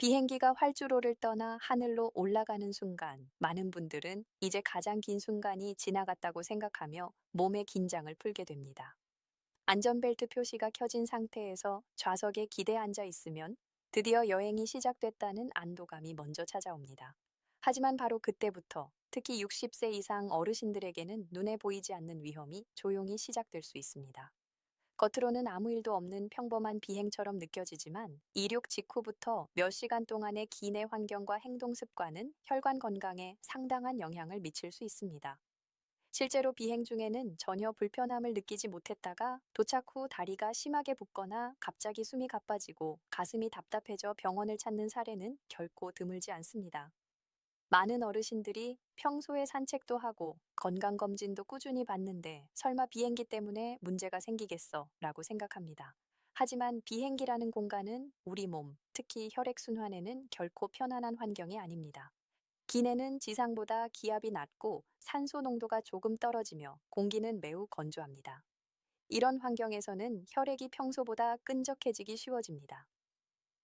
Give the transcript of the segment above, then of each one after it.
비행기가 활주로를 떠나 하늘로 올라가는 순간, 많은 분들은 이제 가장 긴 순간이 지나갔다고 생각하며 몸의 긴장을 풀게 됩니다. 안전벨트 표시가 켜진 상태에서 좌석에 기대 앉아 있으면 드디어 여행이 시작됐다는 안도감이 먼저 찾아옵니다. 하지만 바로 그때부터 특히 60세 이상 어르신들에게는 눈에 보이지 않는 위험이 조용히 시작될 수 있습니다. 겉으로는 아무 일도 없는 평범한 비행처럼 느껴지지만 이륙 직후부터 몇 시간 동안의 기내 환경과 행동 습관은 혈관 건강에 상당한 영향을 미칠 수 있습니다. 실제로 비행 중에는 전혀 불편함을 느끼지 못했다가 도착 후 다리가 심하게 붓거나 갑자기 숨이 가빠지고 가슴이 답답해져 병원을 찾는 사례는 결코 드물지 않습니다. 많은 어르신들이 평소에 산책도 하고 건강검진도 꾸준히 받는데 설마 비행기 때문에 문제가 생기겠어 라고 생각합니다. 하지만 비행기라는 공간은 우리 몸, 특히 혈액순환에는 결코 편안한 환경이 아닙니다. 기내는 지상보다 기압이 낮고 산소 농도가 조금 떨어지며 공기는 매우 건조합니다. 이런 환경에서는 혈액이 평소보다 끈적해지기 쉬워집니다.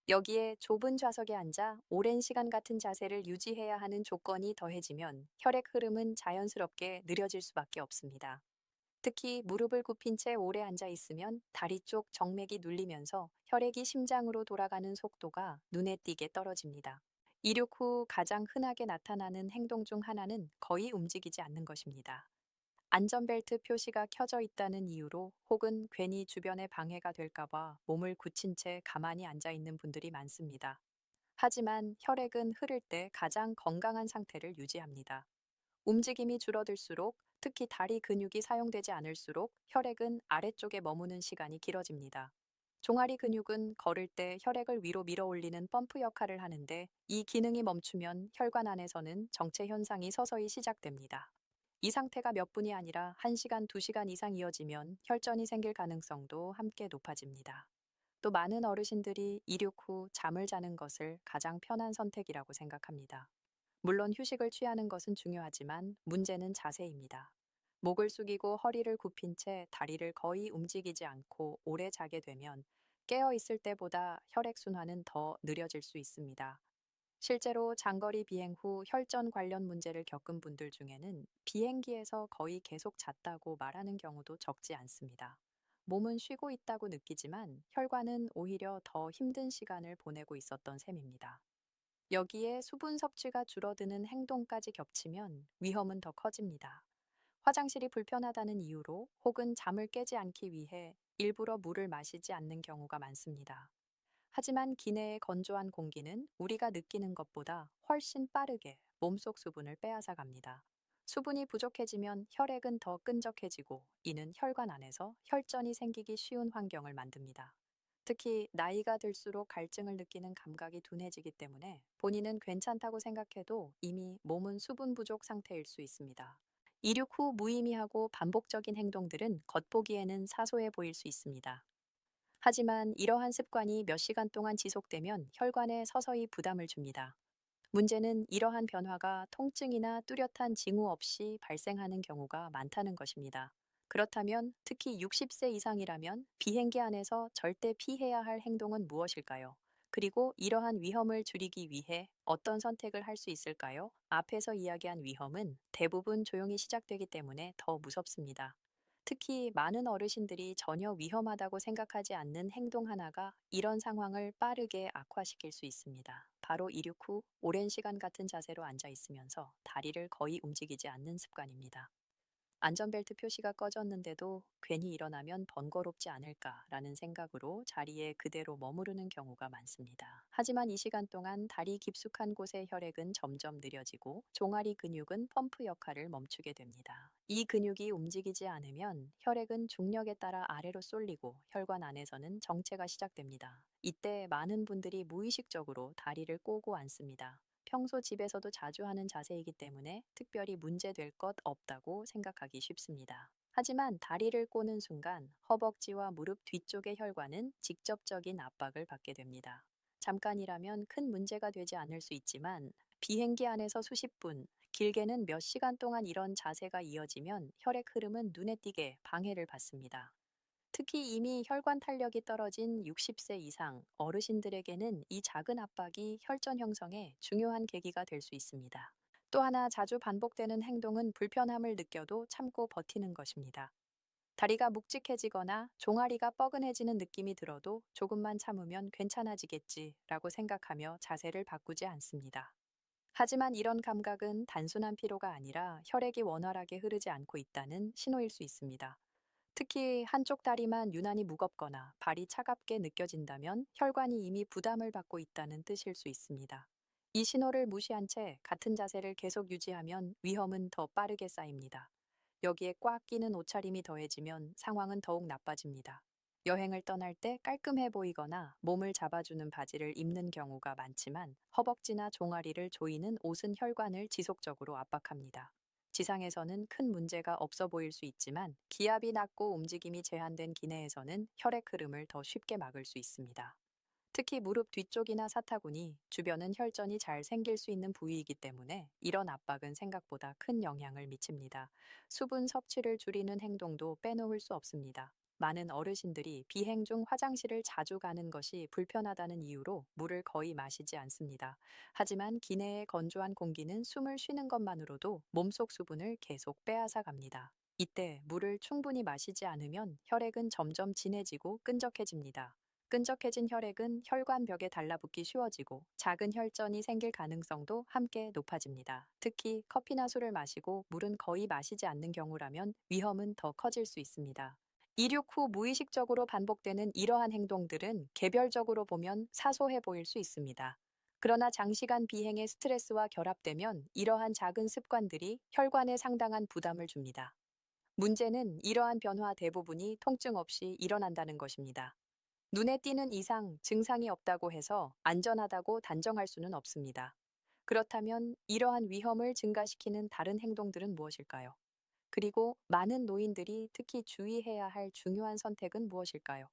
여기에 좁은 좌석에 앉아 오랜 시간 같은 자세를 유지해야 하는 조건이 더해지면 혈액 흐름은 자연스럽게 느려질 수밖에 없습니다. 특히 무릎을 굽힌 채 오래 앉아 있으면 다리 쪽 정맥이 눌리면서 혈액이 심장으로 돌아가는 속도가 눈에 띄게 떨어집니다. 이륙 후 가장 흔하게 나타나는 행동 중 하나는 거의 움직이지 않는 것입니다. 안전벨트 표시가 켜져 있다는 이유로 혹은 괜히 주변에 방해가 될까봐 몸을 굳힌 채 가만히 앉아 있는 분들이 많습니다. 하지만 혈액은 흐를 때 가장 건강한 상태를 유지합니다. 움직임이 줄어들수록 특히 다리 근육이 사용되지 않을수록 혈액은 아래쪽에 머무는 시간이 길어집니다. 종아리 근육은 걸을 때 혈액을 위로 밀어 올리는 펌프 역할을 하는데 이 기능이 멈추면 혈관 안에서는 정체 현상이 서서히 시작됩니다. 이 상태가 몇 분이 아니라 1시간, 2시간 이상 이어지면 혈전이 생길 가능성도 함께 높아집니다. 또 많은 어르신들이 이륙 후 잠을 자는 것을 가장 편한 선택이라고 생각합니다. 물론 휴식을 취하는 것은 중요하지만 문제는 자세입니다. 목을 숙이고 허리를 굽힌 채 다리를 거의 움직이지 않고 오래 자게 되면 깨어 있을 때보다 혈액순환은 더 느려질 수 있습니다. 실제로 장거리 비행 후 혈전 관련 문제를 겪은 분들 중에는 비행기에서 거의 계속 잤다고 말하는 경우도 적지 않습니다. 몸은 쉬고 있다고 느끼지만 혈관은 오히려 더 힘든 시간을 보내고 있었던 셈입니다. 여기에 수분 섭취가 줄어드는 행동까지 겹치면 위험은 더 커집니다. 화장실이 불편하다는 이유로 혹은 잠을 깨지 않기 위해 일부러 물을 마시지 않는 경우가 많습니다. 하지만 기내의 건조한 공기는 우리가 느끼는 것보다 훨씬 빠르게 몸속 수분을 빼앗아 갑니다. 수분이 부족해지면 혈액은 더 끈적해지고 이는 혈관 안에서 혈전이 생기기 쉬운 환경을 만듭니다. 특히 나이가 들수록 갈증을 느끼는 감각이 둔해지기 때문에 본인은 괜찮다고 생각해도 이미 몸은 수분 부족 상태일 수 있습니다. 이륙 후 무의미하고 반복적인 행동들은 겉보기에는 사소해 보일 수 있습니다. 하지만 이러한 습관이 몇 시간 동안 지속되면 혈관에 서서히 부담을 줍니다. 문제는 이러한 변화가 통증이나 뚜렷한 징후 없이 발생하는 경우가 많다는 것입니다. 그렇다면 특히 60세 이상이라면 비행기 안에서 절대 피해야 할 행동은 무엇일까요? 그리고 이러한 위험을 줄이기 위해 어떤 선택을 할 수 있을까요? 앞에서 이야기한 위험은 대부분 조용히 시작되기 때문에 더 무섭습니다. 특히 많은 어르신들이 전혀 위험하다고 생각하지 않는 행동 하나가 이런 상황을 빠르게 악화시킬 수 있습니다. 바로 이륙 후 오랜 시간 같은 자세로 앉아 있으면서 다리를 거의 움직이지 않는 습관입니다. 안전벨트 표시가 꺼졌는데도 괜히 일어나면 번거롭지 않을까라는 생각으로 자리에 그대로 머무르는 경우가 많습니다. 하지만 이 시간 동안 다리 깊숙한 곳의 혈액은 점점 느려지고 종아리 근육은 펌프 역할을 멈추게 됩니다. 이 근육이 움직이지 않으면 혈액은 중력에 따라 아래로 쏠리고 혈관 안에서는 정체가 시작됩니다. 이때 많은 분들이 무의식적으로 다리를 꼬고 앉습니다. 평소 집에서도 자주 하는 자세이기 때문에 특별히 문제될 것 없다고 생각하기 쉽습니다. 하지만 다리를 꼬는 순간 허벅지와 무릎 뒤쪽의 혈관은 직접적인 압박을 받게 됩니다. 잠깐이라면 큰 문제가 되지 않을 수 있지만 비행기 안에서 수십 분, 길게는 몇 시간 동안 이런 자세가 이어지면 혈액 흐름은 눈에 띄게 방해를 받습니다. 특히 이미 혈관 탄력이 떨어진 60세 이상 어르신들에게는 이 작은 압박이 혈전 형성에 중요한 계기가 될 수 있습니다. 또 하나 자주 반복되는 행동은 불편함을 느껴도 참고 버티는 것입니다. 다리가 묵직해지거나 종아리가 뻐근해지는 느낌이 들어도 조금만 참으면 괜찮아지겠지라고 생각하며 자세를 바꾸지 않습니다. 하지만 이런 감각은 단순한 피로가 아니라 혈액이 원활하게 흐르지 않고 있다는 신호일 수 있습니다. 특히 한쪽 다리만 유난히 무겁거나 발이 차갑게 느껴진다면 혈관이 이미 부담을 받고 있다는 뜻일 수 있습니다. 이 신호를 무시한 채 같은 자세를 계속 유지하면 위험은 더 빠르게 쌓입니다. 여기에 꽉 끼는 옷차림이 더해지면 상황은 더욱 나빠집니다. 여행을 떠날 때 깔끔해 보이거나 몸을 잡아주는 바지를 입는 경우가 많지만 허벅지나 종아리를 조이는 옷은 혈관을 지속적으로 압박합니다. 지상에서는 큰 문제가 없어 보일 수 있지만 기압이 낮고 움직임이 제한된 기내에서는 혈액 흐름을 더 쉽게 막을 수 있습니다. 특히 무릎 뒤쪽이나 사타구니, 주변은 혈전이 잘 생길 수 있는 부위이기 때문에 이런 압박은 생각보다 큰 영향을 미칩니다. 수분 섭취를 줄이는 행동도 빼놓을 수 없습니다. 많은 어르신들이 비행 중 화장실을 자주 가는 것이 불편하다는 이유로 물을 거의 마시지 않습니다. 하지만 기내의 건조한 공기는 숨을 쉬는 것만으로도 몸속 수분을 계속 빼앗아 갑니다. 이때 물을 충분히 마시지 않으면 혈액은 점점 진해지고 끈적해집니다. 끈적해진 혈액은 혈관벽에 달라붙기 쉬워지고 작은 혈전이 생길 가능성도 함께 높아집니다. 특히 커피나 술을 마시고 물은 거의 마시지 않는 경우라면 위험은 더 커질 수 있습니다. 이륙 후 무의식적으로 반복되는 이러한 행동들은 개별적으로 보면 사소해 보일 수 있습니다. 그러나 장시간 비행의 스트레스와 결합되면 이러한 작은 습관들이 혈관에 상당한 부담을 줍니다. 문제는 이러한 변화 대부분이 통증 없이 일어난다는 것입니다. 눈에 띄는 이상 증상이 없다고 해서 안전하다고 단정할 수는 없습니다. 그렇다면 이러한 위험을 증가시키는 다른 행동들은 무엇일까요? 그리고 많은 노인들이 특히 주의해야 할 중요한 선택은 무엇일까요?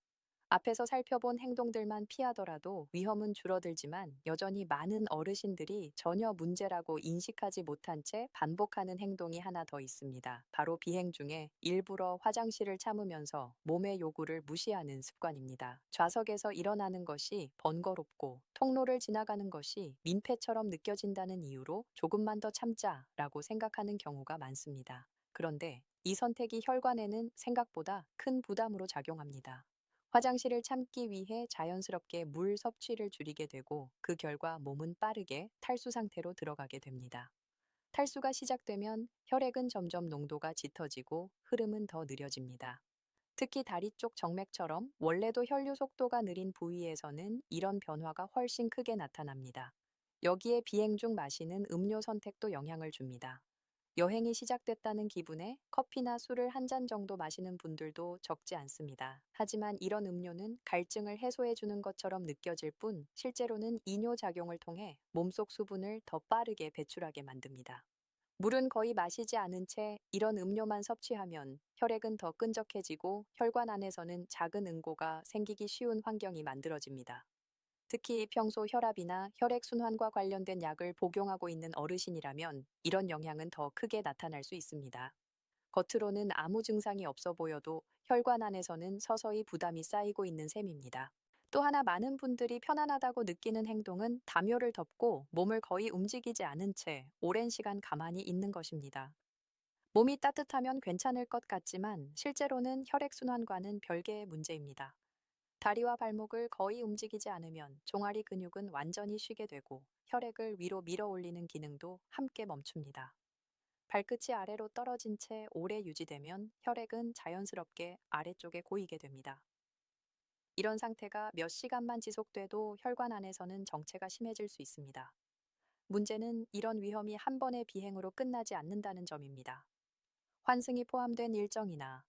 앞에서 살펴본 행동들만 피하더라도 위험은 줄어들지만 여전히 많은 어르신들이 전혀 문제라고 인식하지 못한 채 반복하는 행동이 하나 더 있습니다. 바로 비행 중에 일부러 화장실을 참으면서 몸의 요구를 무시하는 습관입니다. 좌석에서 일어나는 것이 번거롭고 통로를 지나가는 것이 민폐처럼 느껴진다는 이유로 조금만 더 참자라고 생각하는 경우가 많습니다. 그런데 이 선택이 혈관에는 생각보다 큰 부담으로 작용합니다. 화장실을 참기 위해 자연스럽게 물 섭취를 줄이게 되고 그 결과 몸은 빠르게 탈수 상태로 들어가게 됩니다. 탈수가 시작되면 혈액은 점점 농도가 짙어지고 흐름은 더 느려집니다. 특히 다리 쪽 정맥처럼 원래도 혈류 속도가 느린 부위에서는 이런 변화가 훨씬 크게 나타납니다. 여기에 비행 중 마시는 음료 선택도 영향을 줍니다. 여행이 시작됐다는 기분에 커피나 술을 한 잔 정도 마시는 분들도 적지 않습니다. 하지만 이런 음료는 갈증을 해소해주는 것처럼 느껴질 뿐 실제로는 이뇨 작용을 통해 몸속 수분을 더 빠르게 배출하게 만듭니다. 물은 거의 마시지 않은 채 이런 음료만 섭취하면 혈액은 더 끈적해지고 혈관 안에서는 작은 응고가 생기기 쉬운 환경이 만들어집니다. 특히 평소 혈압이나 혈액순환과 관련된 약을 복용하고 있는 어르신이라면 이런 영향은 더 크게 나타날 수 있습니다. 겉으로는 아무 증상이 없어 보여도 혈관 안에서는 서서히 부담이 쌓이고 있는 셈입니다. 또 하나 많은 분들이 편안하다고 느끼는 행동은 담요를 덮고 몸을 거의 움직이지 않은 채 오랜 시간 가만히 있는 것입니다. 몸이 따뜻하면 괜찮을 것 같지만 실제로는 혈액순환과는 별개의 문제입니다. 다리와 발목을 거의 움직이지 않으면 종아리 근육은 완전히 쉬게 되고 혈액을 위로 밀어 올리는 기능도 함께 멈춥니다. 발끝이 아래로 떨어진 채 오래 유지되면 혈액은 자연스럽게 아래쪽에 고이게 됩니다. 이런 상태가 몇 시간만 지속돼도 혈관 안에서는 정체가 심해질 수 있습니다. 문제는 이런 위험이 한 번의 비행으로 끝나지 않는다는 점입니다. 환승이 포함된 일정이나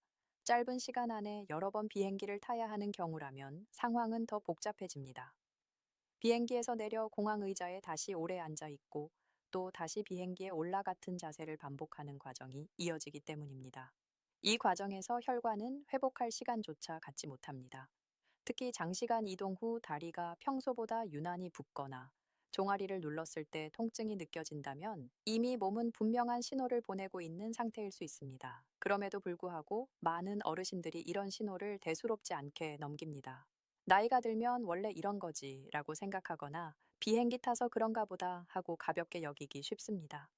짧은 시간 안에 여러 번 비행기를 타야 하는 경우라면 상황은 더 복잡해집니다. 비행기에서 내려 공항 의자에 다시 오래 앉아 있고 또 다시 비행기에 올라 같은 자세를 반복하는 과정이 이어지기 때문입니다. 이 과정에서 혈관은 회복할 시간조차 갖지 못합니다. 특히 장시간 이동 후 다리가 평소보다 유난히 붓거나 종아리를 눌렀을 때 통증이 느껴진다면 이미 몸은 분명한 신호를 보내고 있는 상태일 수 있습니다. 그럼에도 불구하고 많은 어르신들이 이런 신호를 대수롭지 않게 넘깁니다. 나이가 들면 원래 이런 거지 라고 생각하거나 비행기 타서 그런가 보다 하고 가볍게 여기기 쉽습니다.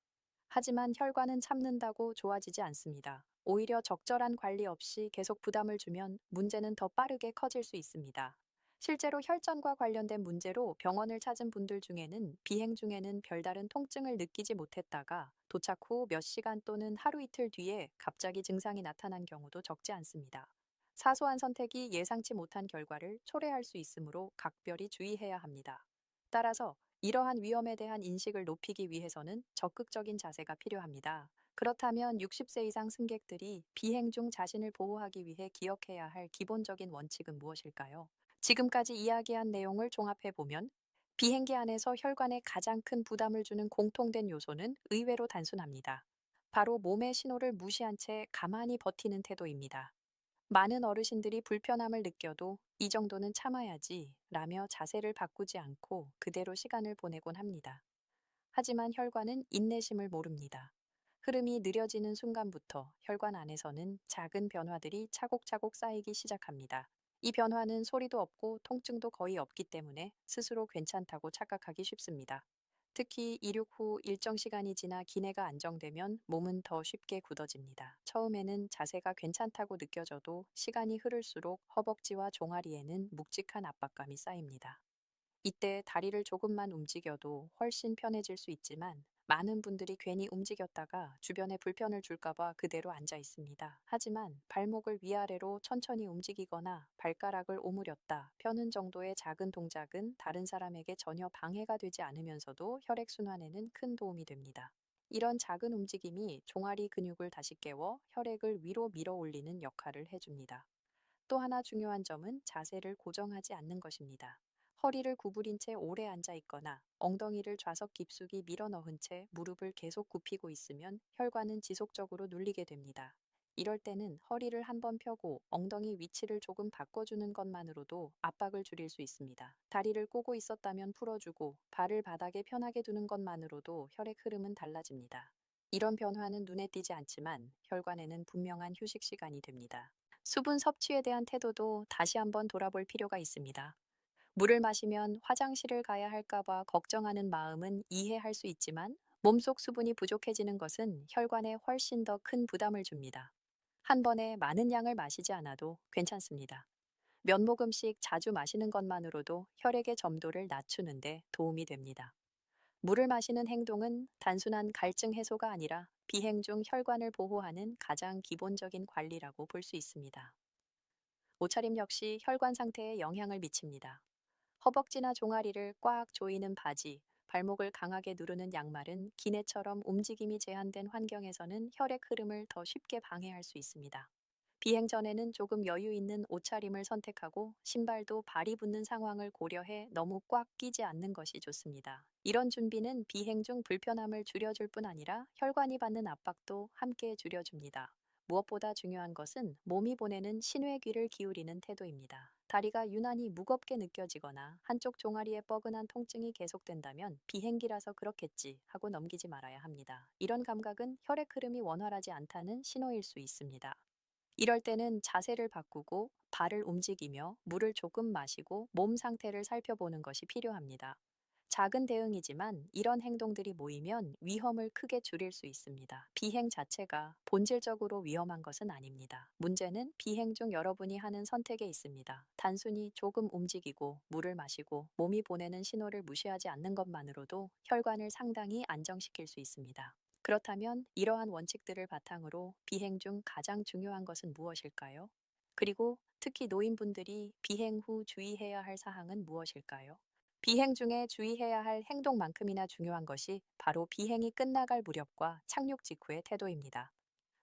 하지만 혈관은 참는다고 좋아지지 않습니다. 오히려 적절한 관리 없이 계속 부담을 주면 문제는 더 빠르게 커질 수 있습니다. 실제로 혈전과 관련된 문제로 병원을 찾은 분들 중에는 비행 중에는 별다른 통증을 느끼지 못했다가 도착 후 몇 시간 또는 하루 이틀 뒤에 갑자기 증상이 나타난 경우도 적지 않습니다. 사소한 선택이 예상치 못한 결과를 초래할 수 있으므로 각별히 주의해야 합니다. 따라서 이러한 위험에 대한 인식을 높이기 위해서는 적극적인 자세가 필요합니다. 그렇다면 60세 이상 승객들이 비행 중 자신을 보호하기 위해 기억해야 할 기본적인 원칙은 무엇일까요? 지금까지 이야기한 내용을 종합해 보면 비행기 안에서 혈관에 가장 큰 부담을 주는 공통된 요소는 의외로 단순합니다. 바로 몸의 신호를 무시한 채 가만히 버티는 태도입니다. 많은 어르신들이 불편함을 느껴도 이 정도는 참아야지 라며 자세를 바꾸지 않고 그대로 시간을 보내곤 합니다. 하지만 혈관은 인내심을 모릅니다. 흐름이 느려지는 순간부터 혈관 안에서는 작은 변화들이 차곡차곡 쌓이기 시작합니다. 이 변화는 소리도 없고 통증도 거의 없기 때문에 스스로 괜찮다고 착각하기 쉽습니다. 특히 이륙 후 일정 시간이 지나 기내가 안정되면 몸은 더 쉽게 굳어집니다. 처음에는 자세가 괜찮다고 느껴져도 시간이 흐를수록 허벅지와 종아리에는 묵직한 압박감이 쌓입니다. 이때 다리를 조금만 움직여도 훨씬 편해질 수 있지만 많은 분들이 괜히 움직였다가 주변에 불편을 줄까봐 그대로 앉아 있습니다. 하지만 발목을 위아래로 천천히 움직이거나 발가락을 오므렸다 펴는 정도의 작은 동작은 다른 사람에게 전혀 방해가 되지 않으면서도 혈액순환에는 큰 도움이 됩니다. 이런 작은 움직임이 종아리 근육을 다시 깨워 혈액을 위로 밀어 올리는 역할을 해줍니다. 또 하나 중요한 점은 자세를 고정하지 않는 것입니다. 허리를 구부린 채 오래 앉아 있거나 엉덩이를 좌석 깊숙이 밀어 넣은 채 무릎을 계속 굽히고 있으면 혈관은 지속적으로 눌리게 됩니다. 이럴 때는 허리를 한번 펴고 엉덩이 위치를 조금 바꿔주는 것만으로도 압박을 줄일 수 있습니다. 다리를 꼬고 있었다면 풀어주고 발을 바닥에 편하게 두는 것만으로도 혈액 흐름은 달라집니다. 이런 변화는 눈에 띄지 않지만 혈관에는 분명한 휴식 시간이 됩니다. 수분 섭취에 대한 태도도 다시 한번 돌아볼 필요가 있습니다. 물을 마시면 화장실을 가야 할까봐 걱정하는 마음은 이해할 수 있지만 몸속 수분이 부족해지는 것은 혈관에 훨씬 더 큰 부담을 줍니다. 한 번에 많은 양을 마시지 않아도 괜찮습니다. 몇 모금씩 자주 마시는 것만으로도 혈액의 점도를 낮추는데 도움이 됩니다. 물을 마시는 행동은 단순한 갈증 해소가 아니라 비행 중 혈관을 보호하는 가장 기본적인 관리라고 볼 수 있습니다. 옷차림 역시 혈관 상태에 영향을 미칩니다. 허벅지나 종아리를 꽉 조이는 바지, 발목을 강하게 누르는 양말은 기내처럼 움직임이 제한된 환경에서는 혈액 흐름을 더 쉽게 방해할 수 있습니다. 비행 전에는 조금 여유 있는 옷차림을 선택하고 신발도 발이 붙는 상황을 고려해 너무 꽉 끼지 않는 것이 좋습니다. 이런 준비는 비행 중 불편함을 줄여줄 뿐 아니라 혈관이 받는 압박도 함께 줄여줍니다. 무엇보다 중요한 것은 몸이 보내는 신호의 귀를 기울이는 태도입니다. 다리가 유난히 무겁게 느껴지거나 한쪽 종아리에 뻐근한 통증이 계속된다면 비행기라서 그렇겠지 하고 넘기지 말아야 합니다. 이런 감각은 혈액 흐름이 원활하지 않다는 신호일 수 있습니다. 이럴 때는 자세를 바꾸고 발을 움직이며 물을 조금 마시고 몸 상태를 살펴보는 것이 필요합니다. 작은 대응이지만 이런 행동들이 모이면 위험을 크게 줄일 수 있습니다. 비행 자체가 본질적으로 위험한 것은 아닙니다. 문제는 비행 중 여러분이 하는 선택에 있습니다. 단순히 조금 움직이고 물을 마시고 몸이 보내는 신호를 무시하지 않는 것만으로도 혈관을 상당히 안정시킬 수 있습니다. 그렇다면 이러한 원칙들을 바탕으로 비행 중 가장 중요한 것은 무엇일까요? 그리고 특히 노인분들이 비행 후 주의해야 할 사항은 무엇일까요? 비행 중에 주의해야 할 행동만큼이나 중요한 것이 바로 비행이 끝나갈 무렵과 착륙 직후의 태도입니다.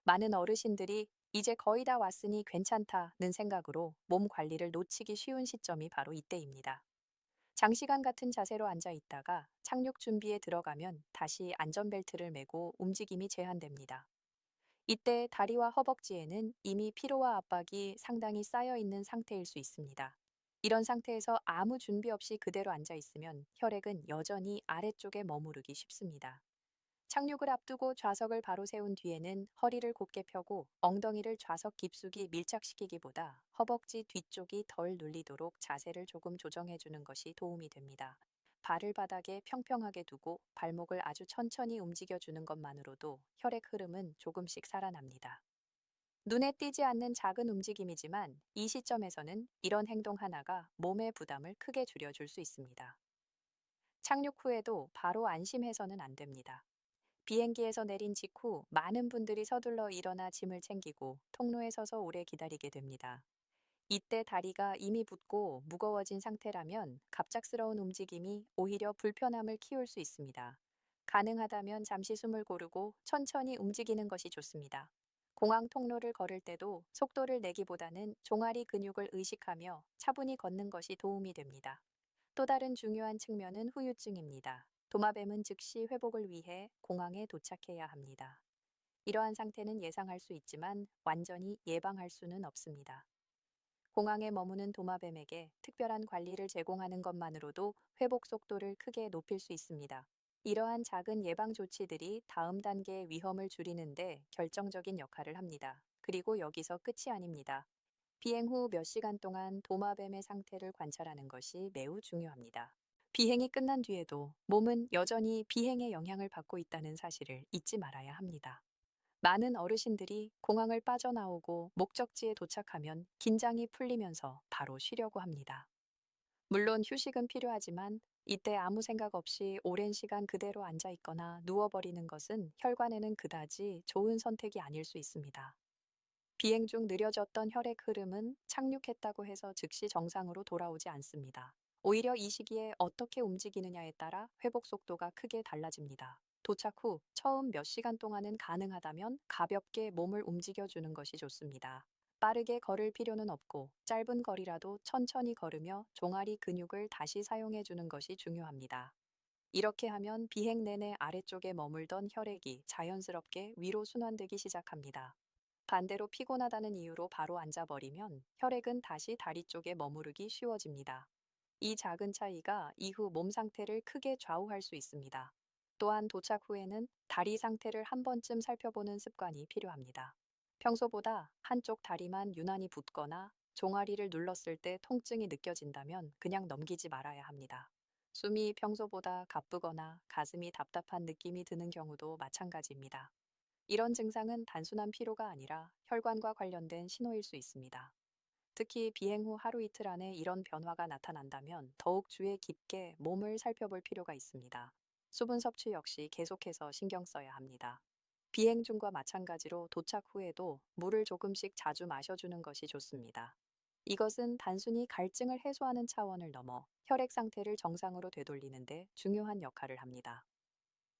많은 어르신들이 이제 거의 다 왔으니 괜찮다는 생각으로 몸 관리를 놓치기 쉬운 시점이 바로 이때입니다. 장시간 같은 자세로 앉아 있다가 착륙 준비에 들어가면 다시 안전벨트를 매고 움직임이 제한됩니다. 이때 다리와 허벅지에는 이미 피로와 압박이 상당히 쌓여 있는 상태일 수 있습니다. 이런 상태에서 아무 준비 없이 그대로 앉아 있으면 혈액은 여전히 아래쪽에 머무르기 쉽습니다. 착륙을 앞두고 좌석을 바로 세운 뒤에는 허리를 곧게 펴고 엉덩이를 좌석 깊숙이 밀착시키기보다 허벅지 뒤쪽이 덜 눌리도록 자세를 조금 조정해 주는 것이 도움이 됩니다. 발을 바닥에 평평하게 두고 발목을 아주 천천히 움직여 주는 것만으로도 혈액 흐름은 조금씩 살아납니다. 눈에 띄지 않는 작은 움직임이지만 이 시점에서는 이런 행동 하나가 몸의 부담을 크게 줄여줄 수 있습니다. 착륙 후에도 바로 안심해서는 안 됩니다. 비행기에서 내린 직후 많은 분들이 서둘러 일어나 짐을 챙기고 통로에 서서 오래 기다리게 됩니다. 이때 다리가 이미 붓고 무거워진 상태라면 갑작스러운 움직임이 오히려 불편함을 키울 수 있습니다. 가능하다면 잠시 숨을 고르고 천천히 움직이는 것이 좋습니다. 공항 통로를 걸을 때도 속도를 내기보다는 종아리 근육을 의식하며 차분히 걷는 것이 도움이 됩니다. 또 다른 중요한 측면은 후유증입니다. 도마뱀은 즉시 회복을 위해 공항에 도착해야 합니다. 이러한 상태는 예상할 수 있지만 완전히 예방할 수는 없습니다. 공항에 머무는 도마뱀에게 특별한 관리를 제공하는 것만으로도 회복 속도를 크게 높일 수 있습니다. 이러한 작은 예방 조치들이 다음 단계의 위험을 줄이는데 결정적인 역할을 합니다. 그리고 여기서 끝이 아닙니다. 비행 후 몇 시간 동안 도마뱀의 상태를 관찰하는 것이 매우 중요합니다. 비행이 끝난 뒤에도 몸은 여전히 비행의 영향을 받고 있다는 사실을 잊지 말아야 합니다. 많은 어르신들이 공항을 빠져나오고 목적지에 도착하면 긴장이 풀리면서 바로 쉬려고 합니다. 물론 휴식은 필요하지만 이때 아무 생각 없이 오랜 시간 그대로 앉아 있거나 누워버리는 것은 혈관에는 그다지 좋은 선택이 아닐 수 있습니다. 비행 중 느려졌던 혈액 흐름은 착륙했다고 해서 즉시 정상으로 돌아오지 않습니다. 오히려 이 시기에 어떻게 움직이느냐에 따라 회복 속도가 크게 달라집니다. 도착 후 처음 몇 시간 동안은 가능하다면 가볍게 몸을 움직여주는 것이 좋습니다. 빠르게 걸을 필요는 없고 짧은 거리라도 천천히 걸으며 종아리 근육을 다시 사용해 주는 것이 중요합니다. 이렇게 하면 비행 내내 아래쪽에 머물던 혈액이 자연스럽게 위로 순환되기 시작합니다. 반대로 피곤하다는 이유로 바로 앉아버리면 혈액은 다시 다리 쪽에 머무르기 쉬워집니다. 이 작은 차이가 이후 몸 상태를 크게 좌우할 수 있습니다. 또한 도착 후에는 다리 상태를 한 번쯤 살펴보는 습관이 필요합니다. 평소보다 한쪽 다리만 유난히 붓거나 종아리를 눌렀을 때 통증이 느껴진다면 그냥 넘기지 말아야 합니다. 숨이 평소보다 가쁘거나 가슴이 답답한 느낌이 드는 경우도 마찬가지입니다. 이런 증상은 단순한 피로가 아니라 혈관과 관련된 신호일 수 있습니다. 특히 비행 후 하루 이틀 안에 이런 변화가 나타난다면 더욱 주의 깊게 몸을 살펴볼 필요가 있습니다. 수분 섭취 역시 계속해서 신경 써야 합니다. 비행 중과 마찬가지로 도착 후에도 물을 조금씩 자주 마셔주는 것이 좋습니다. 이것은 단순히 갈증을 해소하는 차원을 넘어 혈액 상태를 정상으로 되돌리는데 중요한 역할을 합니다.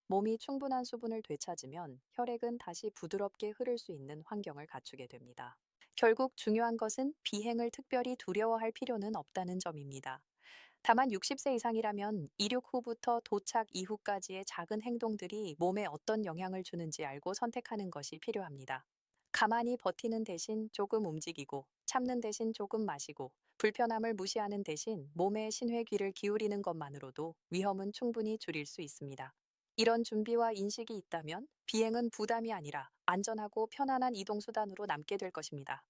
몸이 충분한 수분을 되찾으면 혈액은 다시 부드럽게 흐를 수 있는 환경을 갖추게 됩니다. 결국 중요한 것은 비행을 특별히 두려워할 필요는 없다는 점입니다. 다만 60세 이상이라면 이륙 후부터 도착 이후까지의 작은 행동들이 몸에 어떤 영향을 주는지 알고 선택하는 것이 필요합니다. 가만히 버티는 대신 조금 움직이고 참는 대신 조금 마시고 불편함을 무시하는 대신 몸의 신회 귀를 기울이는 것만으로도 위험은 충분히 줄일 수 있습니다. 이런 준비와 인식이 있다면 비행은 부담이 아니라 안전하고 편안한 이동수단으로 남게 될 것입니다.